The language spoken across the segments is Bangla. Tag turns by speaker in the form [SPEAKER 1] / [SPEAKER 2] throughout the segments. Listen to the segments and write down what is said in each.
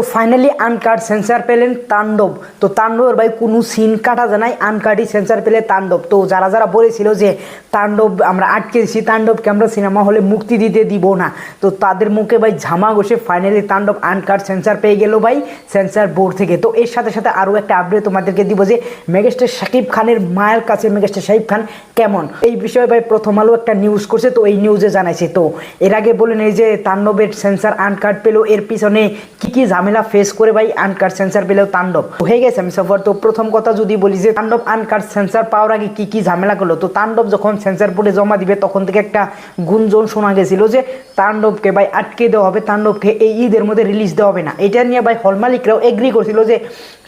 [SPEAKER 1] তো ফাইনালি আনকাট সেন্সার পেলেন তাণ্ডব। তো তাণ্ডবের ভাই কোনো সিন কাটা জানাই আনকাটই সেন্সার পেলে তাণ্ডব। তো যারা যারা বলেছিল যে তাণ্ডব আমরা আটকে দিচ্ছি তাণ্ডবকে আমরা সিনেমা হলে মুক্তি দিতে দিব না। তো তাদের মুখে ভাই ঝামা বসে ফাইনালি তাণ্ডব আনকাট সেন্সার পেয়ে গেল ভাই সেন্সার বোর্ড থেকে। তো এর সাথে সাথে আরও একটা আপডেট তোমাদেরকে দিব যে মেগাস্টার শাকিব খানের মায়ের কাছে, মেগাস্টার শাকিব খান কেমন? এই বিষয়ে ভাই প্রথম আলো একটা নিউজ করছে, তো এই নিউজে জানাইছে। তো এর আগে বলেন এই যে তাণ্ডবের সেন্সার আনকাট পেল, এর পিছনে কি কি ঝামেলা ফেস করে ভাই আনকার সেন্সার পেলেও তাণ্ডব। হয়ে গেছে, আমি সফর। তো প্রথম কথা যদি বলি যে তাণ্ডব আনকার সেন্সার পাওয়ার আগে কি কি ঝামেলা করল? তো তাণ্ডব যখন সেন্সার বোর্ডে জমা দিবে, তখন থেকে একটা গুঞ্জন শোনা গেছিল যে তাণ্ডবকে ভাই আটকে দেওয়া হবে, তাণ্ডবকে এই ঈদের মধ্যে রিলিজ দেওয়া হবে না। এটা নিয়ে ভাই হল মালিকরাও এগ্রি করছিল যে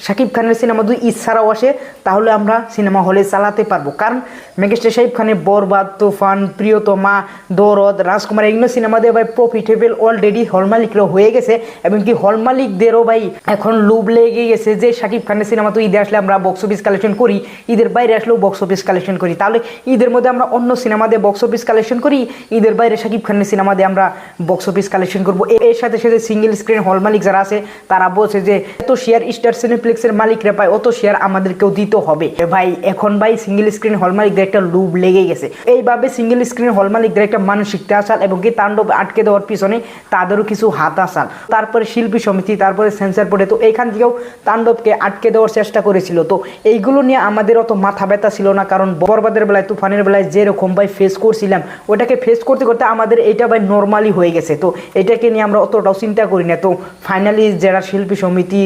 [SPEAKER 1] শাকিব খানের সিনেমা ঈদ ছাড়াও আসে, তাহলে আমরা সিনেমা হলে চালাতে পারব। কারণ মেগাস্টার শাহিব খানের বরবাদ, তুফান, প্রিয়তমা, দরদ, রাজকুমার, এগুলো সিনেমা দিয়ে ভাই প্রফিটেবল অলরেডি হল মালিকরাও হয়ে গেছে, এবং কি হল মালিকদেরও ভাই, এখন লুব লেগে গেছে যে শাকিব খানের সিনেমা তো ঈদে আসলে আমরা বক্স অফিস কালেকশন করি, ঈদের বাইরে আসলেও বক্স অফিস কালেকশন করি। তাহলে ঈদের মধ্যে আমরা অন্য সিনেমা দিয়ে বক্স অফিস কালেকশন করি, ঈদের বাইরে শাকিব খানের সিনেমা দিয়ে আমরা বক্স অফিস কালেকশন করব। এর সাথে সাথে সিঙ্গেল স্ক্রিন হল মালিক যারা আছে, তারা বলছে যে, এত শেয়ার স্টার সিনেপ্লেক্সের মালিকরা পায়, অত শেয়ার আমাদেরকেও দিতে হবে। ভাই, এখন ভাই সিঙ্গেল স্ক্রিন হল মালিকদের একটা লুব লেগে গেছে। এইভাবে সিঙ্গেল স্ক্রিন হল মালিকদের একটা মানসিক আসাল এবং কি তাণ্ডব আটকে দেওয়ার পিছনে তাদেরও কিছু হাত আসাল। তারপরে শিল্পী সমিতি তারপরে সেন্সার বোর্ডে তো এইখান থেকেও তাণ্ডবকে আটকে দেওয়ার চেষ্টা করেছিল। তো এইগুলো নিয়ে আমাদের অত মাথা ব্যথা ছিল না, কারণ বরবাদের বেলায়, তুফানের বেলায় যেরকম ভাই ফেস করছিলাম ওটাকে ফেস করতে করতে আমাদের এটা ভাই নর্মালি হয়ে গেছে। তো এটাকে নিয়ে আমরা অতটাও চিন্তা করি না। তো ফাইনালি যারা শিল্পী সমিতি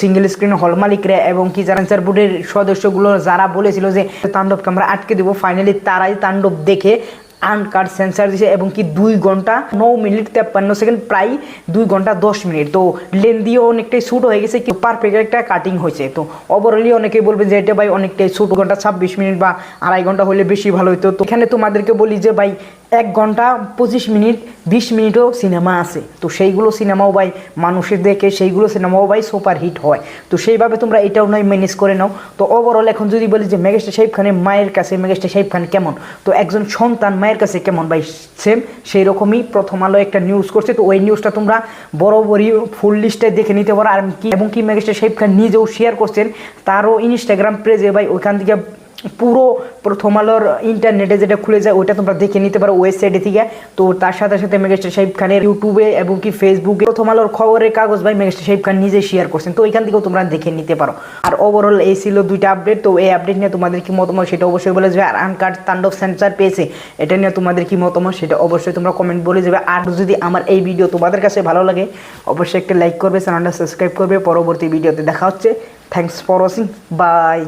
[SPEAKER 1] সিঙ্গেল স্ক্রিন হল মালিকরা এবং কি সেন্সার বোর্ডের সদস্যগুলো, যারা বলেছিল যে তাণ্ডবকে আমরা আটকে দেবো ফাইনালি তারাই তাণ্ডব দেখে আনকাট সেন্সার দিছে এবং কি দুই ঘণ্টা ন মিনিট তেপ্পান্ন সেকেন্ড, প্রায় দুই ঘণ্টা দশ মিনিট। তো লেন দিয়ে অনেকটাই শ্যুট হয়ে গেছে পারফেক্ট একটা কাটিং হয়েছে। তো ওভারঅলি অনেকেই বলবেন যে, এটা ভাই অনেকটাই শ্যুট ঘণ্টা ছাব্বিশ মিনিট বা আড়াই ঘণ্টা হলে বেশি ভালো হতো তো এখানে তোমাদেরকে বলি যে, ভাই এক ঘণ্টা পঁচিশ মিনিট, বিশ মিনিটও সিনেমা আছে। তো সেইগুলো সিনেমাও ভাই মানুষের দেখে সেইগুলো সিনেমাও ভাই সুপার হিট হয়। তো সেইভাবে তোমরা এটাও নয় ম্যানেজ করে নাও। তো ওভারঅল এখন যদি বলি যে মেগাস্টার শাহিব খানের মায়ের কাছে মেগাস্টার শাহিব খান কেমন? তো একজন সন্তান মায়ের কাছে কেমন ভাই? সেম সেই রকমই প্রথম আলো একটা নিউজ করছে। তো ওই নিউজটা তোমরা বরাবরই ফুল লিস্টে দেখে নিতে পারো। আর কি এবং কি মেগাস্টার শাহিব খান নিজেও শেয়ার করছেন। তারও ইনস্টাগ্রাম পেজে ভাই ওইখান থেকে পুরো প্রথম আলোর ইন্টারনেটে যেটা খুলে যায়, ওইটা তোমরা দেখে নিতে পারো ওয়েবসাইটে থেকে। তো তার সাথে সাথে মেগাস্টার শাহিব খানের ইউটিউবে এবং কি ফেসবুকে প্রথম আলোর খবরের কাগজ ভাই মেগাস্টার শাহিব খান নিজে শেয়ার করছেন। তো ওইখান থেকেও তোমরা দেখে নিতে পারো। আর ওভারঅল এই ছিল দুইটা আপডেট তো এই আপডেট নিয়ে তোমাদের কি মতামত সেটা অবশ্যই বলে যাবে। আর আনকাট তাণ্ডব সেন্সার পেয়েছে, এটা নিয়ে তোমাদের কি মতামত সেটা অবশ্যই তোমরা কমেন্ট বলে যাবে। আর যদি আমার এই ভিডিও তোমাদের কাছে ভালো লাগে, অবশ্যই একটা লাইক করবে চ্যানেলটা সাবস্ক্রাইব করবে। পরবর্তী ভিডিওতে দেখা হচ্ছে। Thanks for watching by